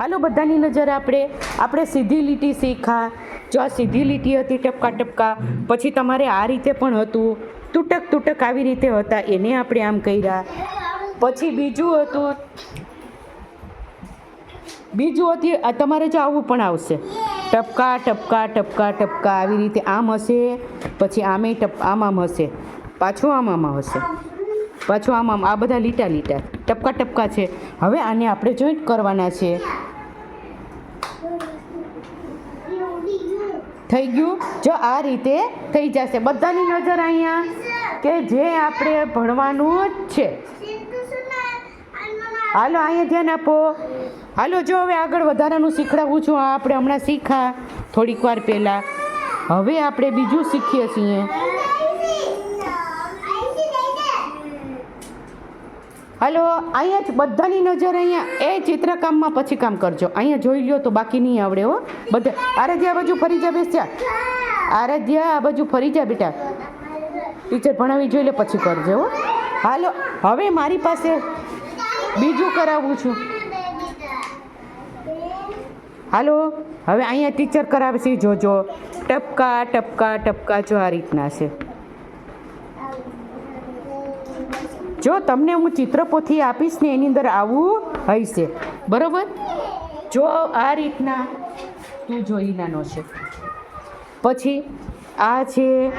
હાલો બધાની નજર આપણે. આપણે સીધી લીટી શીખા. જો આ સીધી લીટી હતી ટપકા ટપકા, પછી તમારે આ રીતે પણ હતું. તૂટક તૂટક આવી રીતે હતા, એને આપણે આમ કર્યા. પછી બીજું હતું. બીજું હતી તમારે જો આવું પણ આવશે. ટપકા ટપકા ટપકા ટપકા આવી રીતે આમ હશે, પછી આમે ટપ, આમ આમ હશે. પાછું આમ આમ હશે. પાછું આમ આમ, આ બધા લીટા લીટા. ટપકા ટપકા છે. હવે આને આપણે જોઈન્ટ કરવાના છે. થઈ ગયું. જો આ રીતે થઈ જશે. બધાની નજર અહીંયા કે જે આપણે ભણવાનું જ છે. હાલો, અહીંયા ધ્યાન આપો. હાલો, જો હવે આગળ વધારાનું શીખડાવું છું. આ આપણે હમણાં શીખા થોડીક વાર પહેલાં. હવે આપણે બીજું શીખીએ છીએ. હાલો, અહીંયા જ બધાની નજર અહીંયા. એ ચિત્રકામમાં પછી કામ કરજો. અહીંયા જોઈ લ્યો તો બાકી નહીં આવડે હો. બધા આરાધ્યા આ બાજુ ફરી જા બેસ આરાધ્યા આ બાજુ ફરી જા બેટા. ટીચર ભણાવી જોઈ લે પછી કરજો હો. હાલો, હવે મારી પાસે બીજું કરાવું છું. હાલો, હવે અહીંયા ટીચર કરાવશે. જોજો. ટપકા ટપકા ટપકા જો આ રીતના છે. જો તમને હું ચિત્રપોથી આપીશ ને એની અંદર આવું હશે. બરોબર? જો આ રીતના તું જોઈ નાનો છે. પછી આ છે.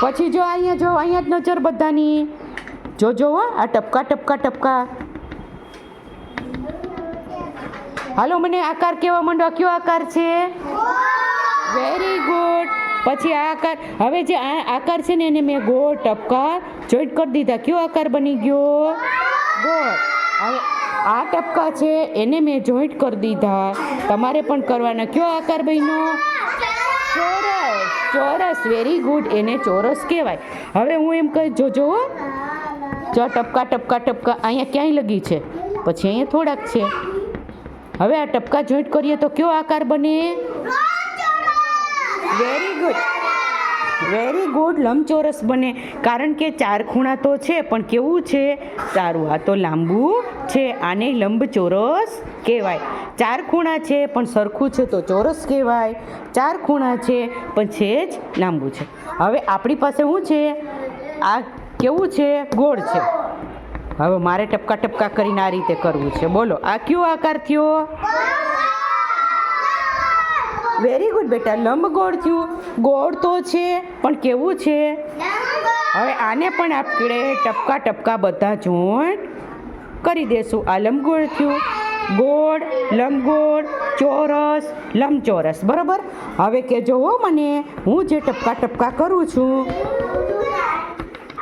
પછી જો અહીંયા જો, અહીંયા જ નજર બધાની. જો જો આ ટપકા ટપકા ટપકા. હાલો, મને આકાર કેવા માંડો કયો આકાર છે? પછી આ આકાર, હવે જે આ આકાર છે ને એને મેં ગોળ, ટપકા જોઈન્ટ કરી દીધા. કયો આકાર બની ગયો? ગોળ. હવે આ ટપકા છે, એને મેં જોઈન્ટ કરી દીધા. તમારે પણ કરવાના. કયો આકાર બન્યો? ચોરસ. ચોરસ વેરી ગુડ એને ચોરસ કહેવાય. હવે હું એમ કહી જોજો. જો ટપકા ટપકા ટપકા, અહીંયા ક્યાંય લગી છે? પછી અહીંયા થોડાક છે. હવે આ ટપકા જોઈન્ટ કરીએ તો કયો આકાર બને? વેરી ગુડ વેરી ગુડ લંબચોરસ બને. કારણ કે ચાર ખૂણા તો છે, પણ કેવું છે? સારું, આ તો લાંબુ છે. આને લંબચોરસ કહેવાય. ચાર ખૂણા છે, પણ સરખું છે તો ચોરસ કહેવાય. ચાર ખૂણા છે, પણ છે જ લાંબુ છે. હવે આપણી પાસે શું છે? આ કેવું છે? ગોળ છે. હવે મારે ટપકા ટપકા કરીને આ રીતે કરવું છે. બોલો, આ કયો આકાર થયો? વેરી ગુડ બેટા. લંબગોળ થયું. ગોળ તો છે, પણ કેવું છે? હવે આને પણ આપણે ટપકા ટપકા બધા જોઈન્ટ કરી દેશું. આ લંબગોળ થયું. ગોળ લંબગોળ ચોરસ, લંબચોરસ. બરાબર? હવે કે જોવો મને, હું જે ટપકા ટપકા કરું છું.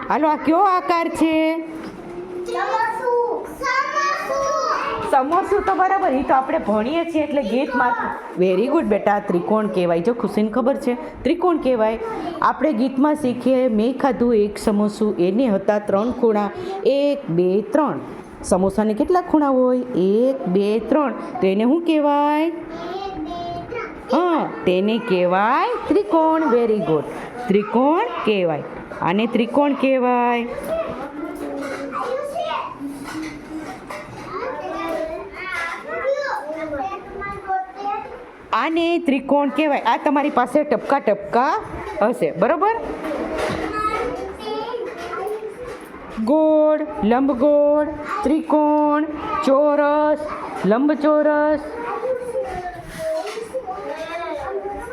હાલો, આ કયો આકાર છે? સમોસું તો બરાબર એ તો આપણે ભણીએ છીએ એટલે ગીતમાં વેરી ગુડ બેટા, ત્રિકોણ કહેવાય. જો ખુશીને ખબર છે? ત્રિકોણ કહેવાય. આપણે ગીતમાં શીખીએ, મેં ખાધું એક સમોસું, એને હતા ત્રણ ખૂણા. એક, બે, ત્રણ. સમોસાને કેટલા ખૂણા હોય? એક, બે, ત્રણ. તો એને શું કહેવાય? હા, તેને કહેવાય ત્રિકોણ. વેરી ગુડ ત્રિકોણ કહેવાય. આને ત્રિકોણ કહેવાય? આને ત્રિકોણ કહેવાય. આ તમારી પાસે ટપકા ટપકા હશે. બરોબર? ગોળ, લંબગોળ, ત્રિકોણ, ચોરસ, લંબચોરસ.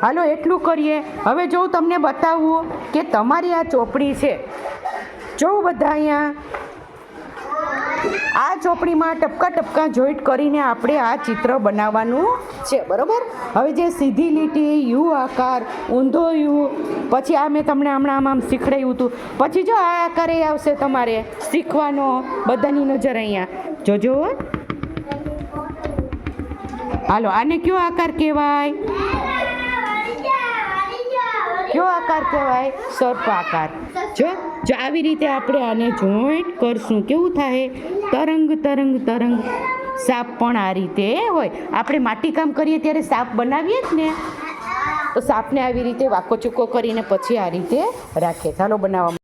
હાલો, એટલું કરીએ. હવે જો હું તમને બતાવું કે તમારી આ ચોપડી છે. જો બધા અહીંયા આ ચોપડીમાં ટપકા ટપકા જોઈન્ટ કરીને આપણે આ ચિત્ર બનાવવાનું છે, બરાબર? હવે જે સીધી લીટી, યુ આકાર, ઊંધો યુ, પછી આ મેં તમને હમણાં આમ આમ શીખડાયું હતું. પછી જો આ આકાર આવશે તમારે શીખવાનો બધાની નજર અહીંયા. જોજો. હાલો, આને કયો આકાર કહેવાય? કયો આકાર કહેવાય? સર્પ આકાર. જો જો આવી રીતે આપણે આને જોઈન્ટ કરશું. કેવું થાય? તરંગ તરંગ તરંગ. સાપ પણ આ રીતે હોય. આપણે માટીકામ કરીએ ત્યારે સાપ બનાવીએ જ ને. તો સાપને આવી રીતે વાકો ચૂકો કરીને પછી આ રીતે રાખીએ ચાલો બનાવવા